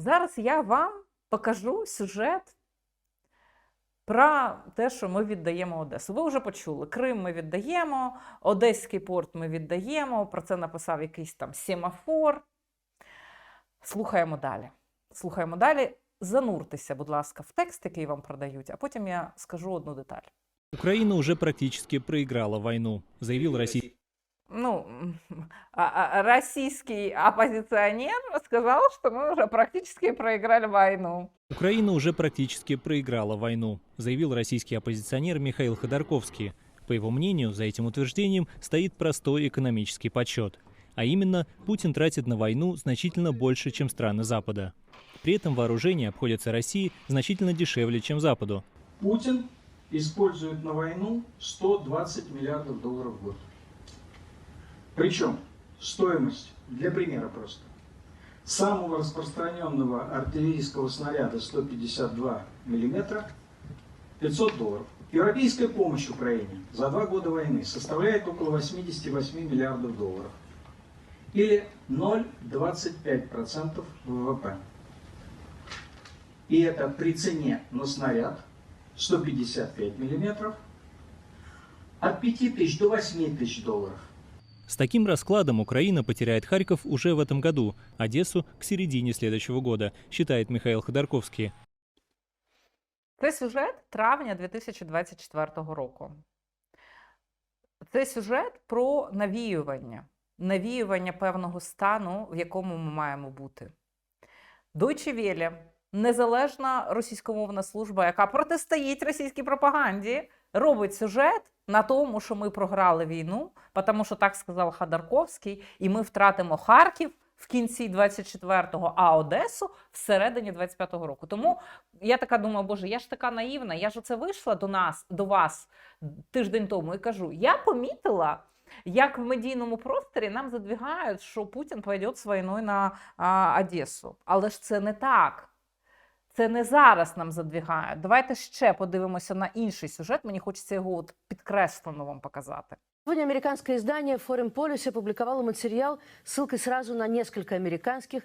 Зараз я вам покажу сюжет про те, що ми віддаємо Одесу. Ви вже почули. Крим ми віддаємо, Одеський порт ми віддаємо. Про це написав якийсь там семафор. Слухаємо далі. Слухаємо далі. Зануртеся, будь ласка, в текст, який вам продають, а потім я скажу одну деталь. Украина уже практически проиграла войну, заявил российский Ну, а- а- российский оппозиционер сказал, что мы уже практически проиграли войну. Украина уже практически проиграла войну, заявил российский оппозиционер Михаил Ходорковский. По его мнению, за этим утверждением стоит простой экономический подсчет. А именно, Путин тратит на войну значительно больше, чем страны Запада. При этом вооружение обходится России значительно дешевле, чем Западу. Путин использует на войну 120 миллиардов долларов в год. Причем стоимость, для примера просто, самого распространенного артиллерийского снаряда 152 миллиметра 500 долларов. Европейская помощь Украине за два года войны составляет около 88 миллиардов долларов. Или 0,25% ВВП. И это при цене на снаряд 155 миллиметров от 5 тысяч до 8 тысяч долларов. С таким раскладом Украина потеряет Харьков уже в этом году, Одессу к середине следующего года, считает Михаил Ходорковский. Це сюжет травня 2024 року. Це сюжет про навіювання, навіювання певного стану, в якому ми маємо бути. Deutsche Welle, незалежна російськомовна служба, яка протистоїть російській пропаганді, робить сюжет на тому, що ми програли війну, тому що так сказав Ходорковський, і ми втратимо Харків в кінці 24-го, а Одесу всередині 25-го року. Тому я така думаю, боже, я ж така наївна. Я ж оце вийшла до нас, до вас тиждень тому і кажу: я помітила. Як в медійному просторі нам задвігають, що Путін пойде з війною на а, Одесу. Але ж це не так. Це не зараз нам задвігають. Давайте ще подивимося на інший сюжет. Мені хочеться його от підкреслено вам показати. Сегодня американское издание Foreign Policy опубликовало материал с сразу на несколько американских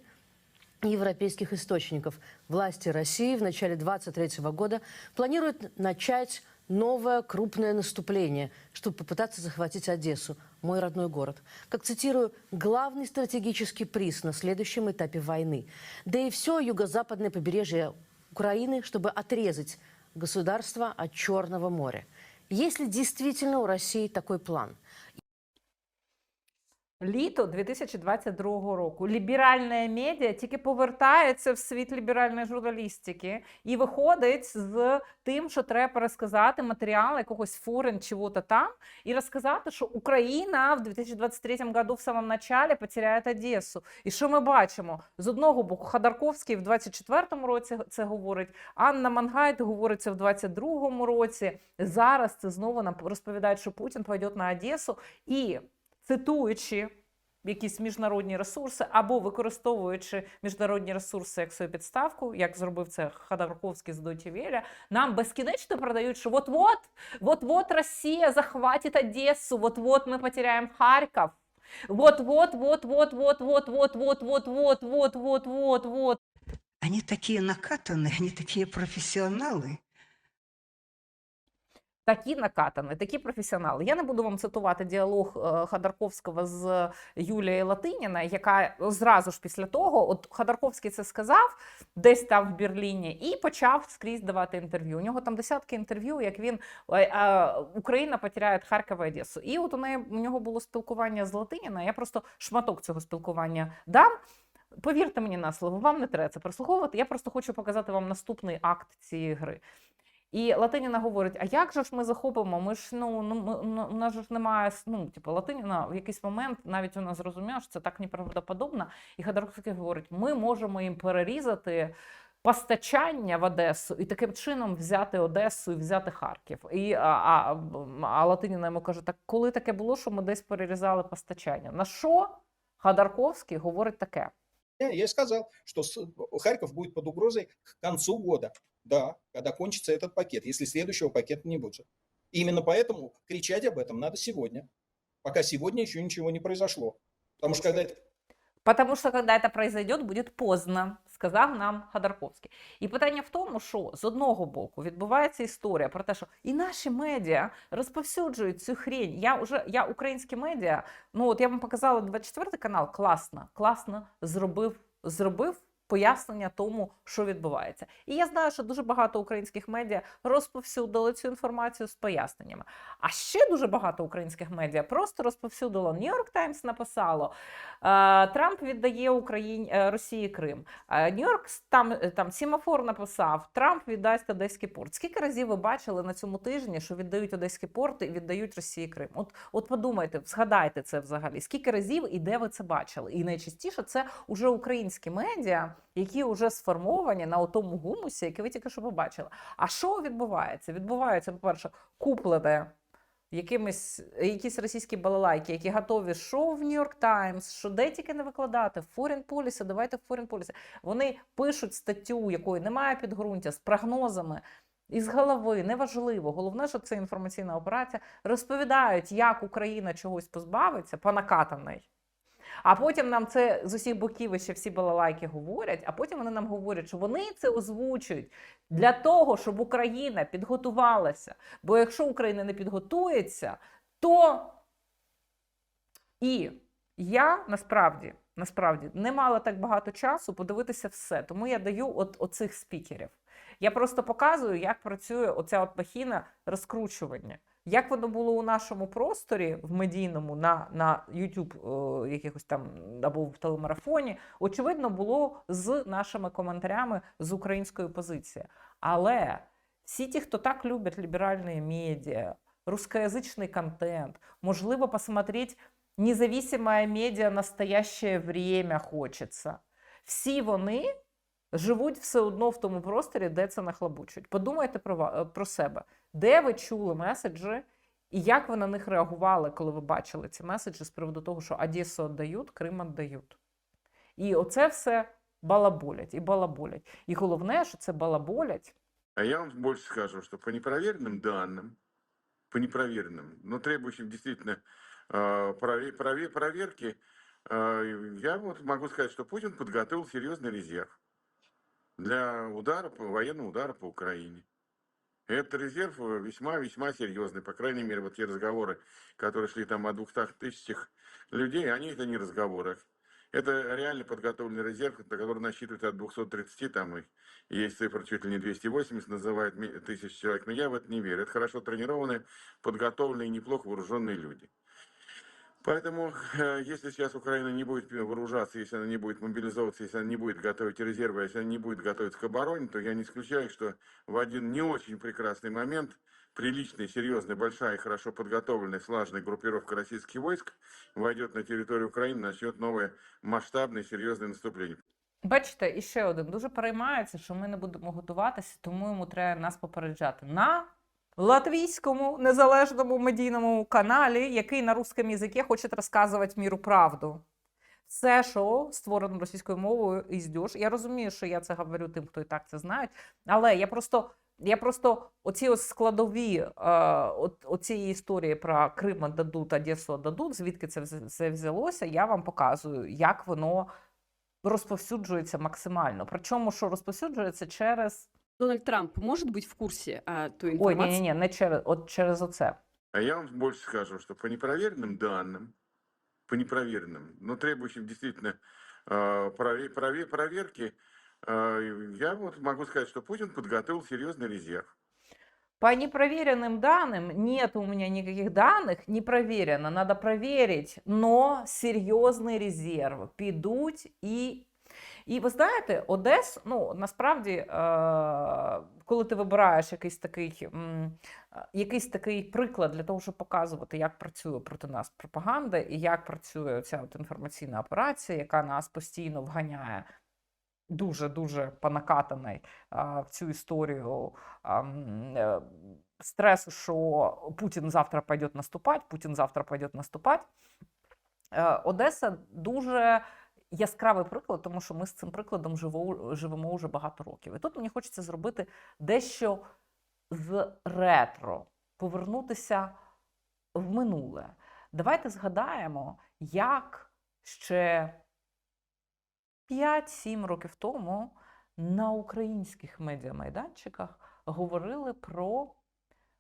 и европейских источников. Власти России в начале 2023 года планируют начать новое крупное наступление, чтобы попытаться захватить Одессу, мой родной город. Как цитирую, главный стратегический приз на следующем этапе войны. Да и все юго-западное побережье Украины, чтобы отрезать государство от Черного моря. Есть ли действительно у России такой план? Літо 2022 року. Ліберальна медіа тільки повертається в світ ліберальної журналістики і виходить з тим, що треба пересказати матеріал якогось форен чого-то там, і розказати, що Україна в 2023 году в самому начале потеряє Одесу. І що ми бачимо? З одного боку, Ходорковський в 24-му році це говорить, Анна Мангайт говорить це в 22-му році. Зараз це знову нам розповідають, що Путін пойде на Одесу і цитуючи якісь міжнародні ресурси або використовуючи міжнародні ресурси як свою підставку, як зробив це Ходорковський з Welle, нам безкінечно продають, що вот-вот, вот-вот Росія захватить Одесу, вот-вот ми потеряємо Харків. Вот-вот, вот-вот, вот-вот, вот-вот, вот-вот, вот-вот, вот-вот. Они такие накатанные, они такие профессионалы. Такі накатані, такі професіонали. Я не буду вам цитувати діалог е, Ходорковського з Юлією Латиніна, яка зразу ж після того, от Ходорковський це сказав, десь там в Берліні, і почав скрізь давати інтерв'ю. У нього там десятки інтерв'ю, як він е, е, Україна потеряє Харків і Одесу. І от у неї у нього було спілкування з Латиніна. Я просто шматок цього спілкування дам. Повірте мені на слово, вам не треба це прослуховувати. Я просто хочу показати вам наступний акт цієї гри. І Латиніна говорить: а як же ж ми захопимо? Ми ж ну, ну ми, ну, у нас ж немає. Ну, типу, Латиніна в якийсь момент навіть вона зрозуміла, що це так неправдоподобно. І Ходорковський говорить: ми можемо їм перерізати. Постачання в Одесу і таким чином взяти Одесу і взяти Харків. І а, а, а Латиніна йому каже: так коли таке було, що ми десь перерізали постачання? На що Ходорковський говорить таке? Я я и сказал, что с- Харьков будет под к концу года. Да, когда кончится этот пакет, если следующего пакета не будет. И именно поэтому кричать об этом надо сегодня. Пока сегодня еще ничего не произошло. Потому что когда это... Потому що, коли це произойдет, буде поздно, сказав нам Ходорковський. І питання в тому, що з одного боку відбувається історія про те, що і наші медіа розповсюджують цю хрень. Я вже я українські медіа. Ну от я вам показала 24 канал. Класно, класно зробив, зробив пояснення тому, що відбувається. І я знаю, що дуже багато українських медіа розповсюдили цю інформацію з поясненнями. А ще дуже багато українських медіа просто розповсюдило. Нью-Йорк Таймс написало: е, Трамп віддає Україні е, Росії Крим. Нью-Йорк там, е, там Сімафор написав: Трамп віддасть Одеський порт. Скільки разів ви бачили на цьому тижні, що віддають Одеський порт і віддають Росії Крим? От, от подумайте, згадайте це взагалі. Скільки разів і де ви це бачили? І найчастіше це уже українські медіа, які вже сформовані на тому гумусі, який ви тільки що побачили. А що відбувається? Відбувається, по-перше, куплене якимись якісь російські балалайки, які готові що в Нью-Йорк Таймс, що де тільки не викладати, в Foreign Policy, давайте в Foreign Policy. Вони пишуть статтю, якої немає підґрунтя, з прогнозами. Із голови неважливо. Головне, що це інформаційна операція. Розповідають, як Україна чогось позбавиться по накатаний. А потім нам це з усіх боків ще всі балалайки говорять, а потім вони нам говорять, що вони це озвучують для того, щоб Україна підготувалася. Бо якщо Україна не підготується, то і я насправді, насправді не мала так багато часу подивитися все. Тому я даю от оцих спікерів. Я просто показую, як працює оця от махіна розкручування. Як воно було у нашому просторі в медійному на, на YouTube е, якихось там або в телемарафоні, очевидно, було з нашими коментарями з української позиції. Але всі ті, хто так люблять ліберальні медіа, русскоязичний контент, можливо, посмотреть независимое медіа настоящее время хочеться. Всі вони живуть все одно в тому просторі, де це нахлабучують. Подумайте про, е, про себе, де ви чули меседжі, і як ви на них реагували, коли ви бачили ці меседжі з приводу того, що Одесу віддають, Крим віддають. І оце все балаболять і балаболять. І головне, що це балаболять. А я вам больше скажу, что по непроверенным данным, по непроверенным, но требующим действительно э, прове- прове- проверки, э, я вот могу сказать, что Путин подготовил серьезный резерв для удара, по- военного удара по Украине. Этот резерв э, весьма-весьма серьезный. По крайней мере, вот те разговоры, которые шли там о 200 тысячах людей, они это не разговоры. Это реально подготовленный резерв, на который насчитывается от 230 там и есть цифра чуть ли не 280 называют тысяч человек, но я в это не верю. Это хорошо тренированные, подготовленные, неплохо вооруженные люди. Поэтому, э, если сейчас Украина не будет вооружаться, если она не будет мобилизовываться, если она не будет готовить резервы, если она не будет готовиться к обороне, то я не исключаю, что в один не очень прекрасный момент приличная, серьезная, большая и хорошо подготовленная, слаженная группировка российских войск войдет на территорию Украины, начнет новое масштабное, серьезное наступление. Бачите, і ще один дуже переймається, що ми не будемо готуватися, тому йому треба нас попереджати на латвійському незалежному медійному каналі, який на русском язикі хоче розказувати міру правду. Все, що створено російською мовою, іздюш. Я розумію, що я це говорю тим, хто і так це знають, але я просто. Я просто оці ось складові е, оцієї історії про Крим дадуть, Одесу дадуть, звідки це це взялося, я вам показую, як воно розповсюджується максимально. Причому, що розповсюджується через. Дональд Трамп может быть в курсе а, той Ой, информации? ні, ні, ні, не через, от через оце. А я вам больше скажу, что по непроверенным данным, по непроверенным, но требующим действительно э, прове- прове- проверки, э, я вот могу сказать, что Путин подготовил серьезный резерв. По непроверенным данным, нет у меня никаких данных, не проверено, надо проверить, но серйозний резерв підуть і. І ви знаєте, Одес, ну насправді, е, коли ти вибираєш якийсь такий, якийсь такий приклад для того, щоб показувати, як працює проти нас пропаганда і як працює ця от інформаційна операція, яка нас постійно вганяє дуже дуже понакатаний а, в цю історію а, е, стресу, що Путін завтра пойде наступати, Путін завтра пойде наступати. Е, Одеса дуже яскравий приклад, тому що ми з цим прикладом живо, живемо вже багато років. І тут мені хочеться зробити дещо з ретро, повернутися в минуле. Давайте згадаємо, як ще 5-7 років тому на українських медіамайданчиках говорили про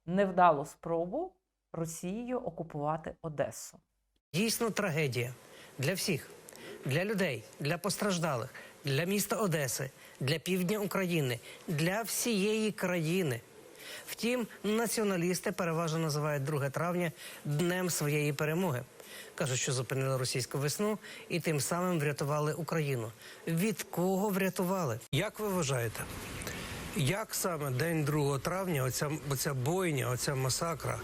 невдалу спробу Росією окупувати Одесу. Дійсно трагедія для всіх, для людей, для постраждалих, для міста Одеси, для півдня України, для всієї країни. Втім, націоналісти переважно називають 2 травня днем своєї перемоги. Кажуть, що зупинили російську весну і тим самим врятували Україну. Від кого врятували? Як ви вважаєте? Як саме день 2 травня, оця, оця бойня, оця масакра,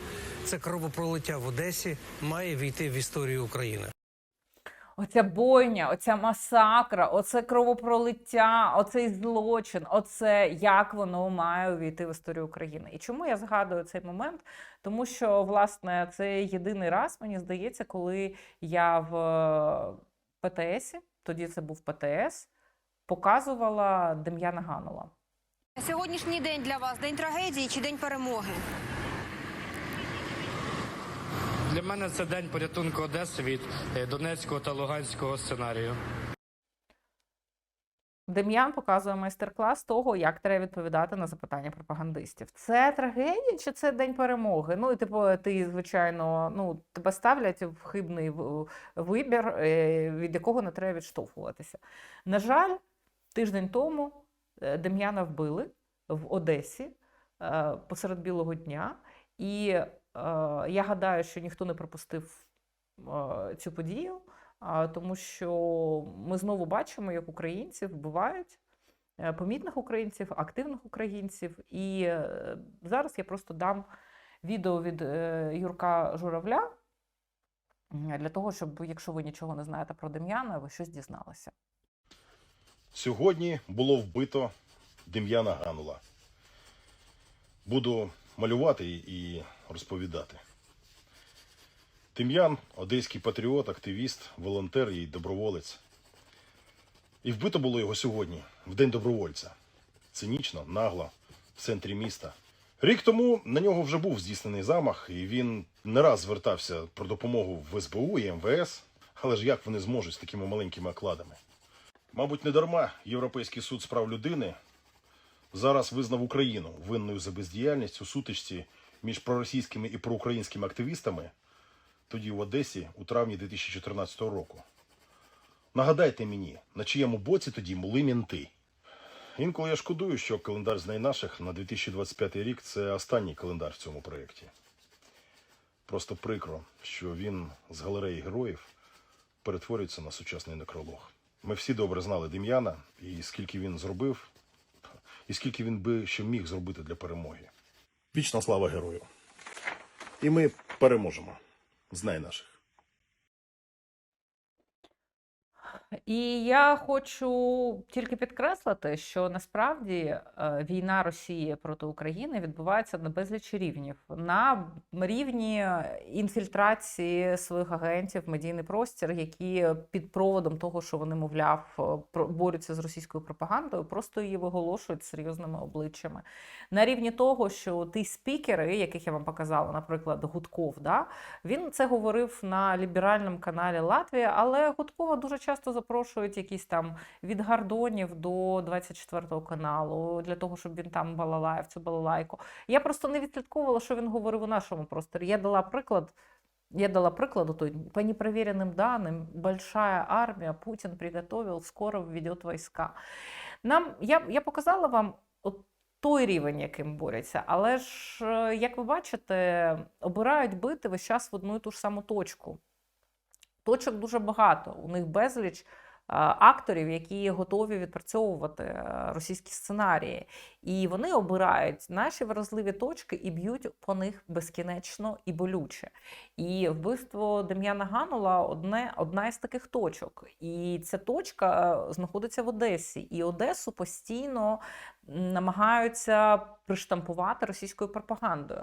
це кровопролиття в Одесі має війти в історію України? Оця бойня, оця масакра, оце кровопролиття, оцей злочин, оце як воно має увійти в історію України. І чому я згадую цей момент? Тому що, власне, це єдиний раз, мені здається, коли я в е, ПТСі, тоді це був ПТС, показувала Дем'яна Ганула. Сьогоднішній день для вас день трагедії чи день перемоги? Для мене це день порятунку Одеси від е, Донецького та Луганського сценарію. Дем'ян показує майстер-клас того, як треба відповідати на запитання пропагандистів. Це трагедія чи це день перемоги? Ну і типу, ти, звичайно, ну тебе ставлять в хибний вибір, е, від якого не треба відштовхуватися. На жаль, тиждень тому е, Дем'яна вбили в Одесі посеред білого дня, і я гадаю, що ніхто не пропустив е, цю подію. Тому що ми знову бачимо, як українців вбивають, е, помітних українців, активних українців. І е, зараз я просто дам відео від е, Юрка Журавля для того, щоб, якщо ви нічого не знаєте про Дем'яна, ви щось дізналися. Сьогодні було вбито Дем'яна Ганула. Буду малювати і розповідати. Дем'ян одеський патріот, активіст, волонтер і доброволець. І вбито було його сьогодні, в День добровольця. Цинічно, нагло, в центрі міста. Рік тому на нього вже був здійснений замах, і він не раз звертався про допомогу в СБУ і МВС. Але ж як вони зможуть з такими маленькими окладами? Мабуть, не дарма Європейський суд з прав людини зараз визнав Україну винною за бездіяльність у сутичці між проросійськими і проукраїнськими активістами тоді в Одесі у травні 2014 року. Нагадайте мені, на чиєму боці тоді були мінти. Інколи я шкодую, що календар з найнаших на 2025 рік це останній календар в цьому проєкті. Просто прикро, що він з галереї героїв перетворюється на сучасний некролог. Ми всі добре знали Дем'яна, і скільки він зробив, і скільки він би ще міг зробити для перемоги. Вічна слава герою. І ми переможемо. Знай наших. І я хочу тільки підкреслити, що насправді е, війна Росії проти України відбувається на безлічі рівнів. На рівні інфільтрації своїх агентів в медійний простір, які під проводом того, що вони, мовляв, е, борються з російською пропагандою, просто її виголошують серйозними обличчями. На рівні того, що ті спікери, яких я вам показала, наприклад, Гудков, да, він це говорив на ліберальному каналі Латвія, але Гудкова дуже часто запрошують якісь там від Гардонів до 24 каналу для того, щоб він там балалаяв цю балалайку. Я просто не відслідковувала, що він говорив у нашому просторі. Я дала приклад. Я дала приклад, той, по непроверенным данным, большая армия, Путин приготовил, скоро введет войска. Нам, я, я показала вам от той рівень, яким борються, але ж, е, як ви бачите, обирають бити весь час в одну і ту ж саму точку. Точок дуже багато. У них безліч акторів, які готові відпрацьовувати е, російські сценарії. І вони обирають наші вразливі точки і б'ють по них безкінечно і болюче. І вбивство Дем'яна Ганула одне, одна із таких точок. І ця точка е, знаходиться в Одесі. І Одесу постійно намагаються приштампувати російською пропагандою.